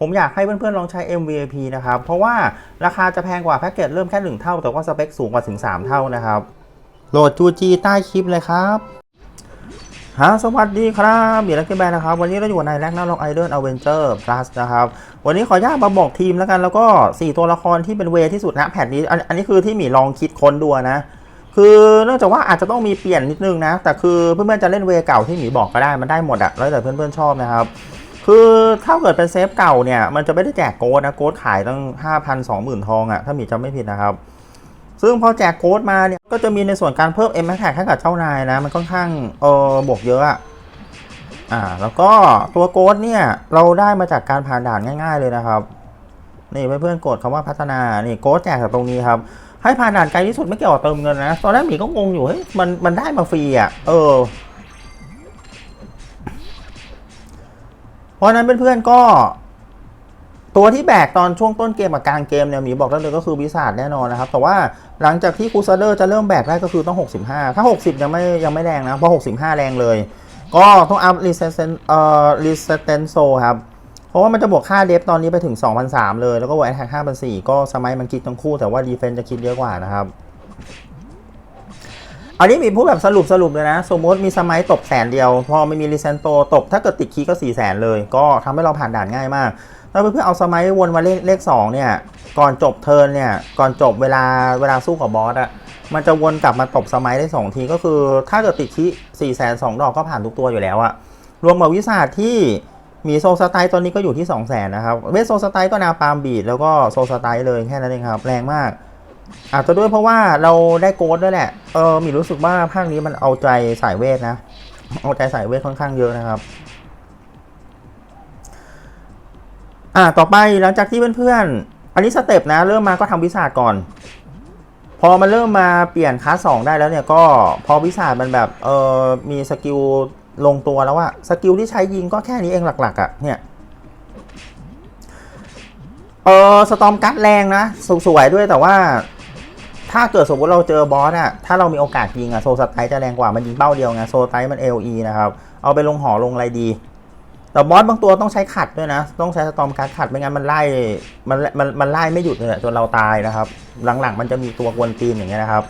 ผมอยากให้เพื่อนๆลองใช้ MVP นะครับ เพราะว่าราคาจะแพงกว่าแพ็กเกจเริ่มแค่ 1 เท่า แต่ว่าสเปคสูงกว่าถึง 3 เท่านะครับ โหลด UG ใต้คลิปเลยครับฮะสวัสดีครับบีลักกี้แบนนะครับ วันนี้เราอยู่ในแร็กนาล็อกไอเดนอเวนเจอร์พลัสนะครับ วันนี้ขออนุญาตมาบอกทีมแล้วกันแล้วก็ 4 ตัวละครที่เป็นเวที่สุดนะแพทนี้ อันนี้คือที่หมีลองคิดค้นดูนะ คือเนื่องจากว่าอาจจะต้องมีเปลี่ยนนิดนึงนะ แต่คือเพื่อนๆจะเล่นเวเก่าที่หมีบอกก็ได้มันได้หมดอะแล้วแต่เพื่อนๆชอบนะครับ คือถ้าเกิดเป็นเซฟเก่าเนี่ยมันจะไม่ได้แจกโกดนะโกดขายตั้ง5,000 20,000ทองอะถ้าหมีจำไม่ผิดนะครับ ซึ่งพอแจกโค้ดมาเนี่ยก็จะมีในส่วนการเพิ่ม M Max ให้กับเจ้านายนะ มันค่อนข้างเออบวกเยอะอะอ่าแล้วก็ตัวโค้ดเนี่ยเราได้มาจากการผ่านด่านง่าย ๆเลยนะครับนี่เพื่อนๆกดคำว่าพัฒนานี่โค้ดแจกจากตรงนี้ครับให้ผ่านด่านไกลที่สุดไม่เกี่ยวกับเติมเงินนะตอนแรกหมีก็งงอยู่เฮ้ยมันมันได้มาฟรีอะเออ เพราะนั้นเพื่อนๆก็ ตัวที่แบกตอนช่วงต้นเกมกับกลางเกมเนี่ยหมีบอกได้เลยก็คือวิสาดแน่นอนนะครับ แต่ว่าหลังจากที่คูซาเดอร์จะเริ่มแบกได้ก็คือต้อง 65 ถ้า 60 ยังไม่ยังไม่แรงนะเพราะ 65 แรงเลย ก็ต้องอัพรีเซนเอ่อรีเซนโซครับเพราะว่ามันจะบวกค่าเดฟตอนนี้ไปถึง 2,003 เลย แล้วก็บวกแอทแทก5,004 ก็สมัยมันคิดทั้งคู่แต่ว่าดีเฟนจะคิดเยอะกว่านะครับ อันนี้มีพูดแบบสรุปสรุปเลยนะ สมมติมีสมัยตบแสนเดียว พอไม่มีรีเซนโตตบถ้าเกิดติดคีก็4 0 0แสนเลย ก็ทำให้เราผ่านด่านง่ายมากถ้าเพื่อเอาสมัยวนมาเลขเลข2เนี่ย ก่อนจบเทิร์นเนี่ย ก่อนจบเวลาเวลาสู้กับบอสอะมันจะวนกลับมาตบสมัยได้ 2 ทีก็คือ ถ้าเกิดติดคี4แสนสองดอกก็ผ่านทุกตัวอยู่แล้วอะรวมกับวิสาทที่มีโซสไตล์ตอนนี้ก็อยู่ที่ 2 0 0แสนนะครับ เวทโซสไตล์ก็นาปาล์มบีดแล้วก็โซสไตล์เลยแค่นั้นเองครับ แรงมาก อาจจะด้วยเพราะว่าเราได้โกดด้วยแหละ เออมีรู้สึกว่าภาคนี้มันเอาใจสายเวทนะ เอาใจสายเวทค่อนข้างเยอะนะครับอ่าต่อไปหลังจากที่เพื่อนๆ อันนี้สเต็ปนะ เริ่มมาก็ทำวิสาดก่อน พอมันเริ่มมาเปลี่ยนคลาสสองได้แล้วเนี่ยก็พอวิสาดมันแบบเออมีสกิลลงตัวแล้วอะสกิลที่ใช้ยิงก็แค่นี้เองหลักๆอะเนี่ยเออสตอมกัดแรงนะสสวยด้วยแต่ว่า ถ้าเกิดสมมติเราเจอบอสอะถ้าเรามีโอกาสยิงอะโซสไตล์จะแรงกว่ามันยิงเป้าเดียวไงโซสไตมัน LE นะครับ เอาไปลงหอลงอะไรดี แต่บอสบางตัวต้องใช้ขัดด้วยนะ ต้องใช้สตอมการ์ดขัดไม่งั้นมันไล่มันมันมันไล่ไม่หยุดเลยจนเราตายนะครับ หลังๆ มันจะมีตัวกวนตีนอย่างเงี้ยนะครับ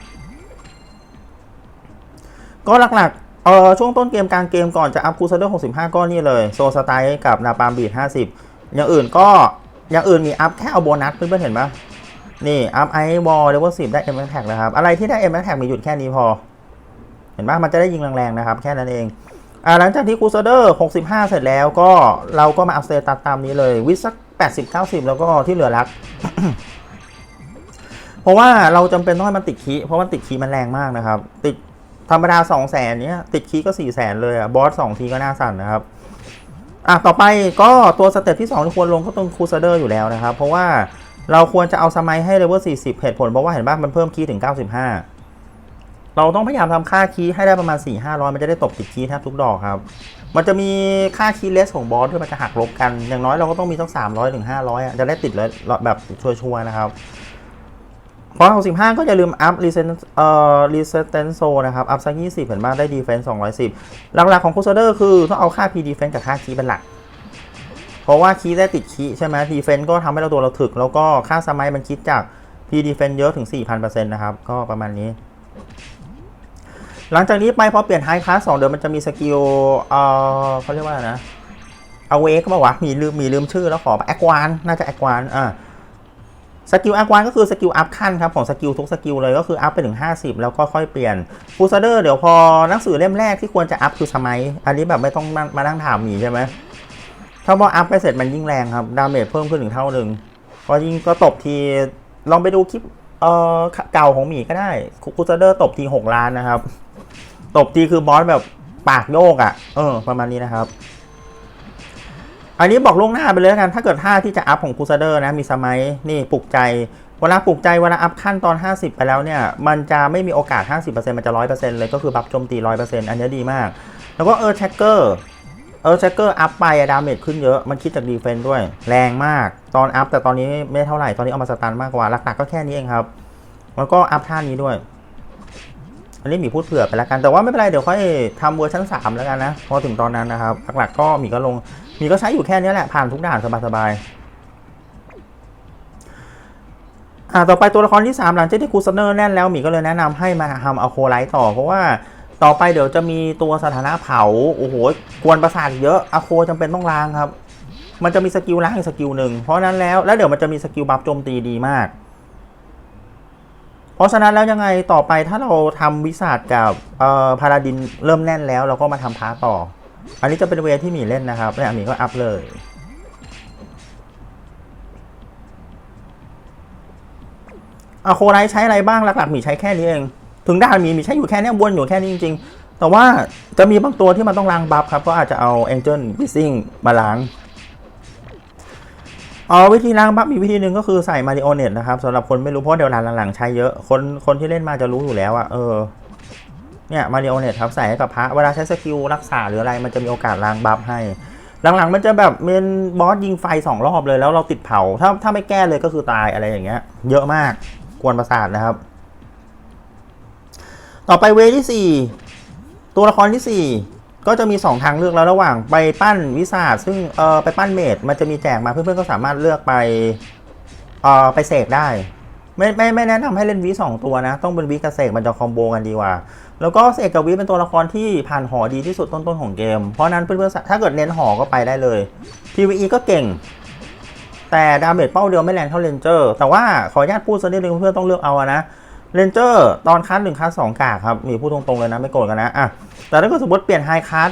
ก็หลักๆเออช่วงต้นเกมกลางเกมก่อนจะอัพคูซาเดอร์65ก็นี่เลยโซสไตล์กับนาปามบีด50 อย่างอื่นก็อย่างอื่นมีอัพแค่เอาโบนัสเพื่อนๆเห็นปะ นี่อัพไอวอลเลเวล10ได้เอ็มแท็กนะครับ อะไรที่ได้เอ็มแท็กมีหยุดแค่นี้พอ เห็นปะมันจะได้ยิงแรงๆนะครับ แค่นั้นเองอ่าหลังจากที่คูซเดอร์65เสร็จแล้วก็เราก็มาอัพสเตตัสตามนี้เลยวิสัก80 90แล้วก็ที่เหลือรัก เพราะว่าเราจำเป็นต้องให้มันติดคีเพราะมันติดคีมันแรงมากนะครับ ติดธรรมดา2 0 0แสนเนี้ยติดคีก็4 0 0แสนเลยอะบอส2ทีก็น่าสั่นนะครับอะต่อไปก็ตัวสเต็ปที่2ที่ควรลงก็ต้องคูซเดอร์อยู่แล้วนะครับ เพราะว่า เราควรจะเอาสมัยให้เลเวล40 เหตุผลเพราะว่าเห็นป่ะมันเพิ่มคีย์ถึง 95 เราต้องพยายามทำค่าคีย์ให้ได้ประมาณ 4 500 มันจะได้ตบติดคีย์แทบทุกดอกครับ มันจะมีค่าคีย์เลสของบอสที่มันจะหักลบกัน อย่างน้อยเราก็ต้องมีสัก300ถึง500อะจะได้ติดเลยแบบชัวร์ๆนะครับพอ65ก็อย่าลืมอัพรีเซนเอ่อรีเซนโซนะครับ อัพสัก20เห็นบ้างได้ดีเฟนส์210หลักๆของคูซเดอร์คือ ต้องเอาค่า P defense กับค่าคีย์เป็นหลัก เพราะว่าคีได้ติดคีใช่ไหมดีเฟนต์ก็ทำให้เราตัวเราถึก แล้วก็ค่าสมัยมันคิดจาก P defense เยอะถึง 4,000%นะครับ ก็ประมาณนี้ หลังจากนี้ไปพอเปลี่ยนไฮคลาสสองเดี๋ยวมันจะมีสกิลเออเขาเรียกว่าอะไรนะเอาเวกก็บอกว่ามีลืมมีลืมชื่อแล้วขอแอควานน่าจะแอควานอ่าสกิลอัพวันก็คือสกิลอัพขั้นครับของสกิลทุกสกิลเลยก็คืออัพไปถึง 50 แล้วก็ค่อยเปลี่ยนฟูซเดอร์เดี๋ยวพอหนังสือเล่มแรกที่ควรจะอัพคือสมัย อันนี้แบบไม่ต้องมามานั่งถามหมีใช่ไหม ถ้าพออัพไปเสร็จมันยิ่งแรงครับ ดาเมจเพิ่มขึ้นถึงเท่าหนึ่งพอยิงก็ตบที ลองไปดูคลิปเอ่อเก่าของหมีก็ได้ฟูซเดอร์ตบที6ล้านนะครับ ตบทีคือบอสแบบปากโยกอะ่ะ เออ ประมาณนี้นะครับ อันนี้บอกล่วงหน้าไปเลยแล้วกัน ถ้าเกิดท่าที่จะอัพของคูซเดอร์นะมีสมัยนี่ปลุกใจเวลาปลุกใจเวลาอัพขั้นตอน 50 ไปแล้วเนี่ย มันจะไม่มีโอกาส 50%มันจะ 100%เลยก็คือบัฟโจมตี 100%อันนี้ดีมาก แล้วก็เออแท็กเกอร์ เออแท็กเกอร์อัพไปอะดาเมจขึ้นเยอะมันคิดจากดีเฟนต์ด้วย แรงมากตอนอัพแต่ตอนนี้ไม่เท่าไหร่ตอนนี้เอามาสตันมากกว่าหลักๆก็แค่นี้เองครับแล้วก็อัพท่านี้ด้วย อันนี้หมีพูดเผื่อไปแล้วกันแต่ว่าไม่เป็นไรเดี๋ยวค่อยทำเวอร์ชัน3แล้วกันนะพอถึงตอนนั้นนะครับหลักๆก็หมีก็ลงหมีก็ใช้อยู่แค่นี้แหละผ่านทุกด่านสบายๆอ่าต่อไปตัวละครที่ 3 หลังจากที่ครูซเนอร์แน่นแล้วหมีก็เลยแนะนำให้มาทำเอาโคไลท์ต่อเพราะว่า ต่อไปเดี๋ยวจะมีตัวสถานะเผา โอ้โห กวนประสาทเยอะอะโคจำเป็นต้องล้างครับ มันจะมีสกิลล้างอีกสกิลหนึ่ง เพราะนั้นแล้วแล้วเดี๋ยวมันจะมีสกิลบัฟโจมตีดีมาก เพราะฉะนั้นแล้วยังไงต่อไปถ้าเราทำวิสาดกับเอ่อพาราดินเริ่มแน่นแล้ว เราก็มาทำพาต่อ อันนี้จะเป็นเวทที่หมีเล่นนะครับเนี่ยหมีก็อัพเลยอะโคไลใช้อะไรบ้างหลักๆหมีใช้แค่นี้เอง ถึงได่านหมีมีใช้อยู่แค่เนี้ยวนอยู่แค่นี้จริง ๆ แต่ว่าจะมีบางตัวที่มันต้องล้างบัฟครับ ก็อาจจะเอาเอ็นเจิลบิซิ่งมาล้างเอ๋อวิธีล้างบัฟมีวิธีหนึ่งก็คือใส่มาริโอเน็ตนะครับสำหรับคนไม่รู้เพราะเดี๋ยวหลังๆใช้เยอะคนคนที่เล่นมาจะรู้อยู่แล้วอะเออเนี่ยมาริโอเน็ตครับใส่ให้กับพระเวลาใช้สกิลรักษาหรืออะไรมันจะมีโอกาสล้างบัฟให้ หลังๆมันจะแบบเป็นบอสยิงไฟสองรอบเลยแล้วเราติดเผาถ้าถ้าไม่แก้เลยก็คือตายอะไรอย่างเงี้ย เยอะมากกวนประสาทนะครับ ต่อไปเวที่สี่ตัวละครที่สี่ก็จะมี 2 ทางเลือกแล้วระหว่างไปปั้นวิสาซึ่งเออไปปั้นเมดมันจะมีแจกมาเพื่อนๆก็สามารถเลือกไปเออไปเสกได้ ไม่ไม่ไม่แนะนำให้เล่นวิสองตัวนะ ต้องเป็นวิกับเสกมันจะคอมโบกันดีกว่า แล้วก็เสกกับวิเป็นตัวละครที่ผ่านหอดีที่สุดต้นๆของเกม เพราะนั้นเพื่อนๆถ้าเกิดเน้นหอก็ไปได้เลย PVE ก็เก่งแต่ดาเมจเป้าเดียวไม่แรงเท่าเลนเจอร์แต่ว่าขออนุญาตพูดสักนิดนึงเพื่อนๆต้องเลือกเอาอะนะ เลนเจอร์ตอนคัสหนึ่งคัสสองกากครับ มีพูดตรงๆเลยนะ ไม่โกรธกันนะอะแต่ถ้าเกิดสมมติเปลี่ยนไฮคัส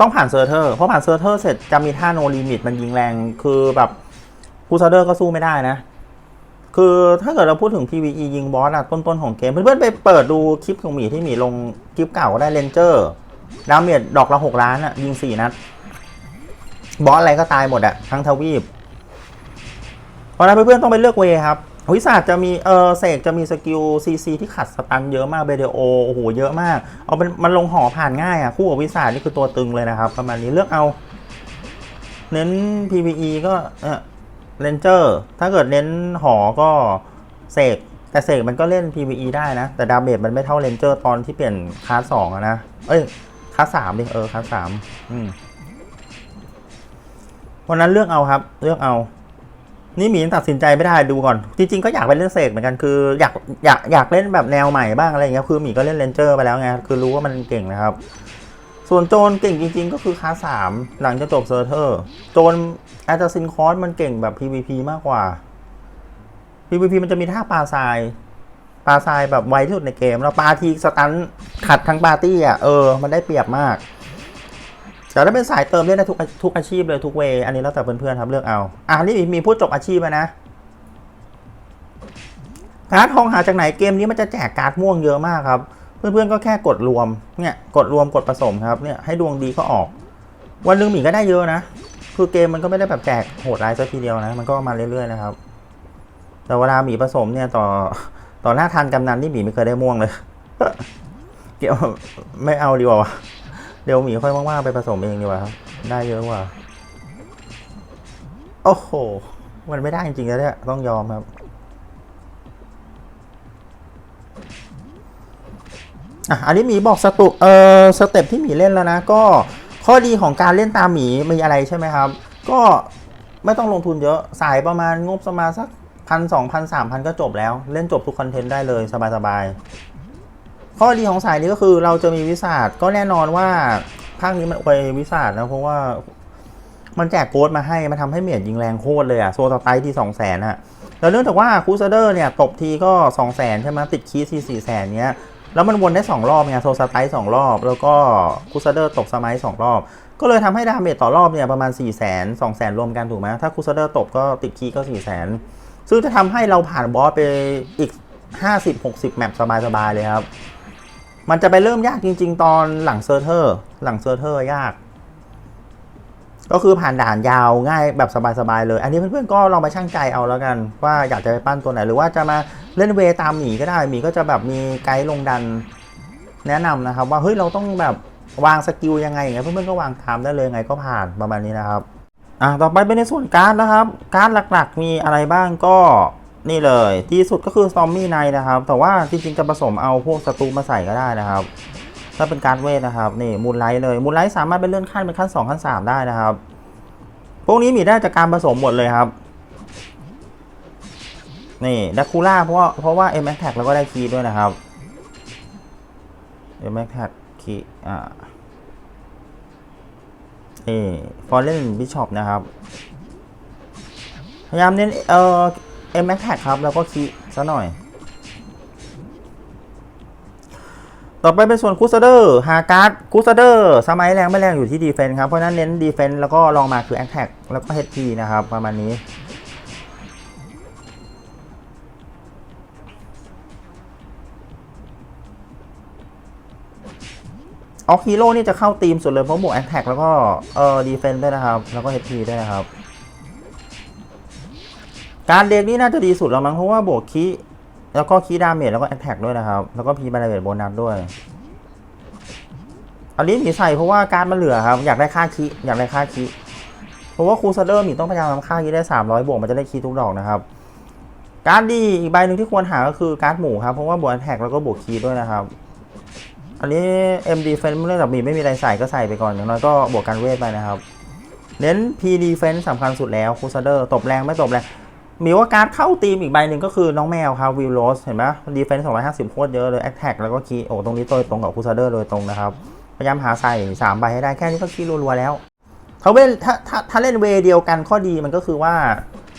ต้องผ่านเซอร์เทอร์เพราะผ่านเซอร์เทอร์เสร็จจะมีท่าโนลิมิตมันยิงแรงคือแบบคูซาเดอร์ก็สู้ไม่ได้นะ คือถ้าเกิดเราพูดถึง PVE ยิงบอสอะต้นๆของเกม เพื่อนๆไปเปิดดูคลิปของหมีที่หมีลงคลิปเก่าก็ได้เลนเจอร์ดาเมจดอกละหกล้านอะยิงสี่นัดบอสอะไรก็ตายหมดอะทั้งทวีป เพราะนั้นเพื่อนๆต้องไปเลือกเวย์ครับ วิสาจะมีเออเสกจะมีสกิลซีซีที่ขัดสตันเยอะมากเบเดโอโอ้โหเยอะมาก เอาเป็นมันลงหอผ่านง่ายอะ คู่กับวิสานี่คือตัวตึงเลยนะครับ ประมาณนี้เลือกเอา เน้น PVE ก็เออเลนเจอร์ถ้าเกิดเน้นหอก็เสกแต่เสกมันก็เล่น PVE ได้นะ แต่ดาเมจมันไม่เท่าเลนเจอร์ตอนที่เปลี่ยนคาสสองนะ เอ้ยคาสสามดิเออคาสสามอืมวันนั้นเลือกเอาครับ เลือกเอา นี่หมียังตัดสินใจไม่ได้ดูก่อน จริงๆก็อยากไปเล่นเสกเหมือนกันคืออยากอยากอยากเล่นแบบแนวใหม่บ้างอะไรเงี้ยคือหมีก็เล่นเลนเจอร์ไปแล้วไงคือรู้ว่ามันเก่งนะครับ ส่วนโจนเก่งจริง ๆ ก็คือคาสามหลังจากจบเซอร์เทอร์ โจนแอตซินคอร์สมันเก่งแบบ PVP มากกว่า PVP มันจะมีท่าปลาทรายปลาทรายแบบไวที่สุดในเกม แล้วปลาทีสตันขัดทั้งปาร์ตี้อะเออมันได้เปรียบมาก แต่ถ้าเป็นสายเติมเล่นได้ทุกทุกอาชีพเลยทุกเวอันนี้แล้วแต่เพื่อนๆครับเลือกเอาอะนี่มีมีพูดจบอาชีพแล้วนะการทองหาจากไหนเกมนี้มันจะแจกการ์ดม่วงเยอะมากครับ เพื่อนๆก็แค่กดรวมเนี่ยกดรวมกดผสมครับเนี่ยให้ดวงดีก็ออก วันหนึ่งหมีก็ได้เยอะนะ คือเกมมันก็ไม่ได้แบบแจกโหดร้ายซะทีเดียวนะ มันก็มาเรื่อยๆนะครับ แต่เวลาหมีผสมเนี่ยต่อต่อหน้าทานกำนันนี่หมีไม่เคยได้ม่วงเลย เกี่ยวไม่เอาดีกว่าวะ เดี๋ยวหมีค่อยว่างๆไปผสมเองดีกว่าครับ ได้เยอะกว่า โอ้โห มันไม่ได้จริงๆแล้วเนี่ย ต้องยอมครับ อะ อันนี้หมีบอกสตุเอ่อสเต็ปที่หมีเล่นแล้วนะ ก็ข้อดีของการเล่นตามหมีมีอะไรใช่ไหมครับ ก็ไม่ต้องลงทุนเยอะสายประมาณงบประมาสักพันสองพันสามพันก็จบแล้ว เล่นจบทุกคอนเทนต์ได้เลยสบายๆ ข้อดีของสายนี้ก็คือเราจะมีวิสาดก็แน่นอนว่าภาคนี้มันอวยวิสาดนะเพราะว่ามันแจกโค้ดมาให้มันทำให้เมียดยิงแรงโคตรเลยอะโซตไตที่สองแสนอะแล้วเนื่องจากว่าคูซเดอร์เนี่ยตบทีก็สองแสนใช่ไหมติดคีทีสี่แสนเนี้ยแล้วมันวนได้ 2 รอบไงโซสไตล์สองรอบ แล้วก็คูซเดอร์ตบสมัยสองรอบ ก็เลยทำให้ดาเมจต่อรอบเนี่ยประมาณ4 0 0 0 0 0 2 0 0 0 0รวมกันถูกไหมถ้าคูซเดอร์ตบก็ติดคีก็4 0 0 0 0 0ซึ่งจะทำให้เราผ่านบอสไปอีก 50-60 แมปสบายๆเลยครับ มันจะไปเริ่มยากจริง ๆ ตอนหลังเซอร์เทอร์ หลังเซอร์เทอร์ยาก ก็คือผ่านด่านยาวง่ายแบบสบายๆเลย อันนี้เพื่อนๆก็ลองไปช่างใจเอาแล้วกัน ว่าอยากจะไปปั้นตัวไหน หรือว่าจะมาเล่นเวตามหมีก็ได้หมีก็จะแบบมีไกด์ลงดัน แนะนำนะครับ ว่าเฮ้ยเราต้องแบบวางสกิลยังไงอย่างเงี้ยเพื่อนๆก็วางตามได้เลยไงก็ผ่านประมาณนี้นะครับอะต่อไปเป็นในส่วนการ์ดนะครับ การ์ดหลักๆ มีอะไรบ้างก็ นี่เลยที่สุดก็คือซอมมี่ไนนะครับ แต่ว่าจริงๆจะผสมเอาพวกสตูมาใส่ก็ได้นะครับ ถ้าเป็นการเวทนะครับนี่มูลไลท์เลยมูลไลท์สามารถเป็นเลื่อนขั้นเป็นขั้น2ขั้น3 ได้นะครับ พวกนี้มีได้จากการผสมหมดเลยครับนี่ดักคูล่าเพราะว่าเพราะว่า m x t a g แล้วก็ได้คีด้วยนะครับ m x t a g คีย์อ่านี่ฟอร์เรนบิชอปนะครับ พยายามเน้นเอ่อ m x t a g ครับ แล้วก็คีซะหน่อย ต่อไปเป็นส่วนคูสเดอร์ฮาการ์ดคูสเดอร์สมัยแรงไม่แรงอยู่ที่ดีเฟนส์ครับ เพราะนั้นเน้นดีเฟนส์แล้วก็ลองมาคือแอคแท็กแล้วก็ HP นะครับ ประมาณนี้ออกฮีโร่นี่จะเข้าทีมสุดเลยเพราะบวกแอคแท็กแล้วก็เอ่อดีเฟนส์ด้วยนะครับ แล้วก็ HP ด้วยนะครับ การเด็กนี่น่าจะดีสุดแล้วมั้งเพราะว่าบวกคีแล้วก็คีดาเมจแล้วก็แอคแท็กด้วยนะครับ แล้วก็พีบาร์เบตโบนัสด้วยอันนี้หมีใส่เพราะว่าการมันเหลือครับ อยากได้ค่าคีอยากได้ค่าคีเพราะว่าครูซาเดอร์หมีต้องพยายามทำค่าคีได้ 300 บวกมันจะได้คีทุกดอกนะครับ การดีอีกใบหนึ่งที่ควรหาก็คือการหมูครับเพราะว่าบวกแท็กแล้วก็บวกคีด้วยนะครับ อันนี้ MD f e n เรื่องจากหมีไม่มีอะไรใส่ก็ใส่ไปก่อนอย่างน้อยก็บวกการเวทไปนะครับเน้น PD f e n สำคัญสุดแล้วคูซเดอร์ตบแรงไม่ตบแรง มีว่าการเข้าทีมอีกใบหนึ่งก็คือน้องแมวครับวิลโรสเห็นไหมดีเฟนส์250โคตรเยอะเลยแอคแท็กแล้วก็คีโอตรงนี้ตัวตรงกับคูซาเดอร์โดยตรงนะครับ พยายามหาใส่3ใบให้ได้แค่นี้ก็คีรัวๆแล้วเขาเล่นถ้าถ้าถ้าเล่นเวเดียวกันข้อดีมันก็คือว่า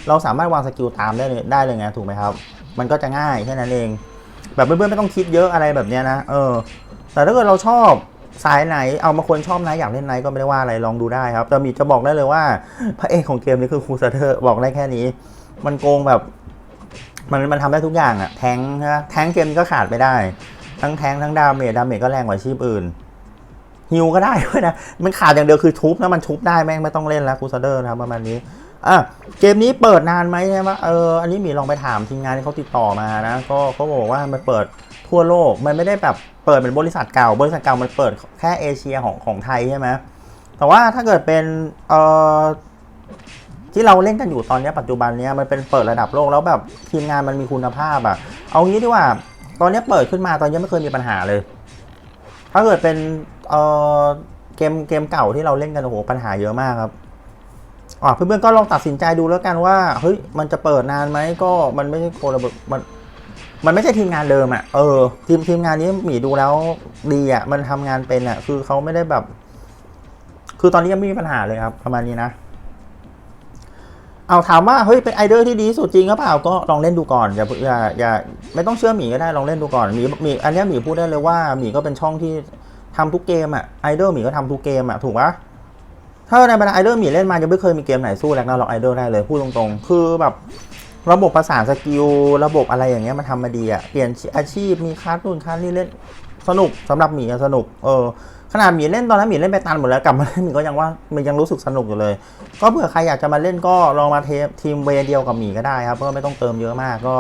เราสามารถวางสกิลตามได้เลยได้เลยไงถูกไหมครับ มันก็จะง่ายแค่นั้นเอง แบบเพื่อนๆไม่ต้องคิดเยอะอะไรแบบเนี้ยนะเออ แต่ถ้าเกิดเราชอบสายไหนเอามาคนชอบไหนอยากเล่นไหนก็ไม่ได้ว่าอะไรลองดูได้ครับแต่มีจะบอกได้เลยว่า พระเอกของเกมนี้คือคูซาเดอร์บอกได้แค่นี้ มันโกงแบบ มันมันทำได้ทุกอย่างอะแทงค์นะแทงเกมก็ขาดไม่ได้ ทั้งแทงทั้งดาเมจดาเมจก็แรงกว่าชีพอื่นฮิวก็ได้ด้วยนะ มันขาดอย่างเดียวคือทุบนะมันทุบได้แม่งไม่ต้องเล่นแล้วคูซาเดอร์นะประมาณนี้อะเกมนี้เปิดนานไหมใช่ไหมเอออันนี้มีลองไปถามทีมงานที่เขาติดต่อมานะ ก็เขาบอกว่ามันเปิดทั่วโลก มันไม่ได้แบบเปิดเป็นบริษัทเก่า บริษัทเก่ามันเปิดแค่เอเชียของของไทยใช่ไหมแต่ว่าถ้าเกิดเป็นเอ่อ ที่เราเล่นกันอยู่ตอนนี้ปัจจุบันเนี้ยมันเป็นเปิดระดับโลกแล้วแบบทีมงานมันมีคุณภาพอะเอางี้ดีกว่า ตอนนี้เปิดขึ้นมาตอนนี้ไม่เคยมีปัญหาเลย ถ้าเกิดเป็นเออเกมเกมเก่าที่เราเล่นกันโอ้โหปัญหาเยอะมากครับอ๋อเพื่อนๆก็ลองตัดสินใจดูแล้วกันว่าเฮ้ยมันจะเปิดนานไหมก็มันไม่ใช่โคระบบมันมันไม่ใช่ทีมงานเดิมอะเออ ทีมทีมงานนี้หมีดูแล้วดีอะมันทำงานเป็นอะ คือเขาไม่ได้แบบ คือตอนนี้ยังไม่มีปัญหาเลยครับ ประมาณนี้นะ เอาถามว่าเฮ้ยเป็นไอเดอร์ที่ดีสุดจริงหรือเปล่าก็ลองเล่นดูก่อนอย่าอย่าอย่าไม่ต้องเชื่อหมีก็ได้ลองเล่นดูก่อนหมีหมีอันนี้หมีพูดได้เลยว่าหมีก็เป็นช่องที่ทำทุกเกมอะไอดอลหมีก็ทำทุกเกมอะถูกปะถ้าในบรรดาไอดอลหมีเล่นมายังไม่เคยมีเกมไหนสู้แร็กนาร็อกไอดอลได้เลยพูดตรงๆ คือแบบระบบประสานสกิลระบบอะไรอย่างเงี้ยมันทำมาดีอะเปลี่ยนอาชีพมีคลาสนู่นคลาสนี่เล่นสนุกสำหรับหมีอะสนุกเออ ขนาดหมีเล่นตอนนั้นหมีเล่นไปตันหมดแล้วกลับมาเล่นหมีก็ยังว่ามันยังรู้สึกสนุกอยู่เลย ก็เผื่อใครอยากจะมาเล่นก็ลองมาเททีมเวเดียวกับหมีก็ได้ครับก็ไม่ต้องเติมเยอะมากก็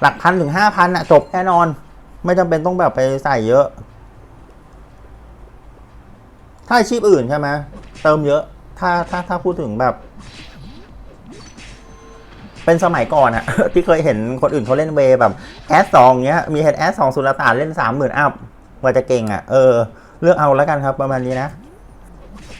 หลักพันถึงห้าพันอะจบแน่นอน ไม่จำเป็นต้องแบบไปใส่เยอะ ถ้าอาชีพอื่นใช่ไหมเติมเยอะ ถ้าถ้าถ้าพูดถึงแบบ เป็นสมัยก่อนอะที่เคยเห็นคนอื่นเขาเล่นเวแบบแอสสองเงี้ยมีเฮดแอสสองสุลต่านเล่นสามหมื่นอัพกว่าจะเก่งอะเออ เลือกเอาแล้วกันครับประมาณนี้นะ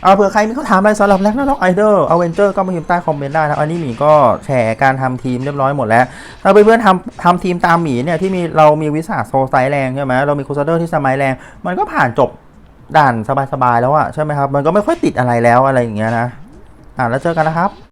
เอาเผื่อใครมีคำถามอะไรสำหรับแร็กนาร็อกไอดอลอาเวนเจอร์ก็มาพิมพ์ใต้คอมเมนต์ได้นะอันนี้หมีก็แชร์การทำทีมเรียบร้อยหมดแล้ว ถ้าเพื่อนๆทำทำทีมตามหมีเนี่ยที่มีเรามีวิสาโซไซแรงใช่ไหมเรามีคูซเดอร์ที่สมัยแรง มันก็ผ่านจบด่านสบายๆแล้วอะใช่ไหมครับ มันก็ไม่ค่อยติดอะไรแล้วอะไรอย่างเงี้ยนะ อ่าแล้วเจอกันนะครับ